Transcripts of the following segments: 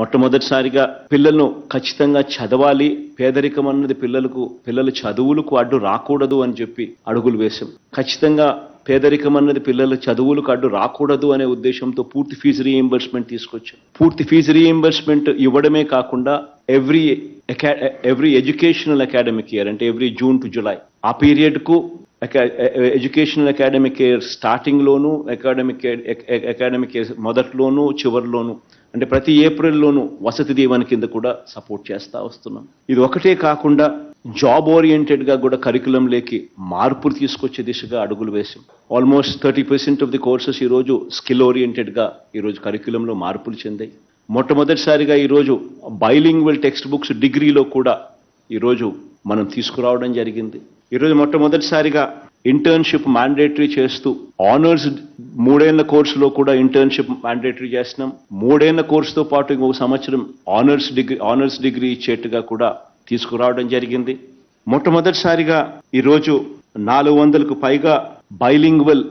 మొట్టమొదటిసారిగా పిల్లలను ఖచ్చితంగా చదవాలి. పేదరికం అన్నది పిల్లలకు పిల్లల చదువులకు అడ్డు రాకూడదు అని చెప్పి అడుగులు వేశాం. ఖచ్చితంగా పేదరికం అన్నది పిల్లల చదువులకు అడ్డు రాకూడదు అనే ఉద్దేశంతో పూర్తి ఫీజు రీఎంబర్స్మెంట్ తీసుకొచ్చాం. పూర్తి ఫీజు రీఎంబర్స్మెంట్ ఇవ్వడమే కాకుండా every every educational academic year అంటే ఎవ్రీ జూన్ టు జులై ఆ పీరియడ్కు ఎడ్యుకేషనల్ అకాడమిక్ ఇయర్ స్టార్టింగ్లోను అకాడమిక్ అకాడమిక్ ఇయర్ మొదట్లోను చివరిలోను అంటే ప్రతి ఏప్రిల్లోనూ వసతి దీవెన కింద కూడా సపోర్ట్ చేస్తా వస్తున్నాం. ఇది ఒకటే కాకుండా జాబ్ ఓరియంటెడ్గా కూడా కరికులం లేకి మార్పులు తీసుకొచ్చే దిశగా అడుగులు వేసాం. Almost thirty percent of the courses ఈ రోజు స్కిల్ ఓరియంటెడ్గా ఈ కరికులంలో మార్పులు చెందాయి. మొట్టమొదటిసారిగా ఈరోజు రోజు బైలింగ్వల్ టెక్స్ట్ బుక్స్ డిగ్రీలో కూడా ఈరోజు మనం తీసుకురావడం జరిగింది. ఈరోజు మొట్టమొదటిసారిగా ఇంటర్న్షిప్ మ్యాండేటరీ చేస్తూ ఆనర్స్ మూడేళ్ళ కోర్సులో కూడా ఇంటర్న్షిప్ మ్యాండేటరీ చేస్తున్నాం. మూడేళ్ళ కోర్సుతో పాటు ఇంకొక సంవత్సరం ఆనర్స్ డిగ్రీ ఆనర్స్ డిగ్రీ ఇచ్చేట్టుగా కూడా తీసుకురావడం జరిగింది. మొట్టమొదటిసారిగా ఈరోజు నాలుగు వందలకు పైగా బైలింగ్వల్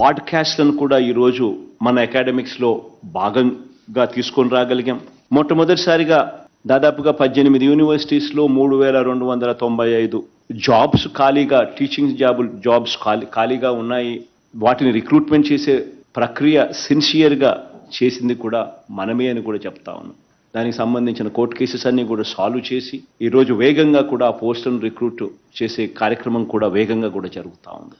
పాడ్కాస్ట్లను కూడా ఈరోజు మన అకాడమిక్స్లో భాగంగా తీసుకొని రాగలిగాం. మొట్టమొదటిసారిగా దాదాపుగా పద్దెనిమిది యూనివర్సిటీస్లో మూడు వేల రెండు వందల తొంభై ఐదు జాబ్స్ ఖాళీగా టీచింగ్ జాబులు జాబ్స్ ఖాళీ ఖాళీగా ఉన్నాయి. వాటిని రిక్రూట్మెంట్ చేసే ప్రక్రియ సిన్సియర్గా చేసింది కూడా మనమే అని కూడా చెప్తా ఉన్నాం. దానికి సంబంధించిన కోర్టు కేసెస్ అన్ని కూడా సాల్వ్ చేసి ఈరోజు వేగంగా కూడా ఆ పోస్టులను రిక్రూట్ చేసే కార్యక్రమం కూడా వేగంగా కూడా జరుగుతూ ఉంది.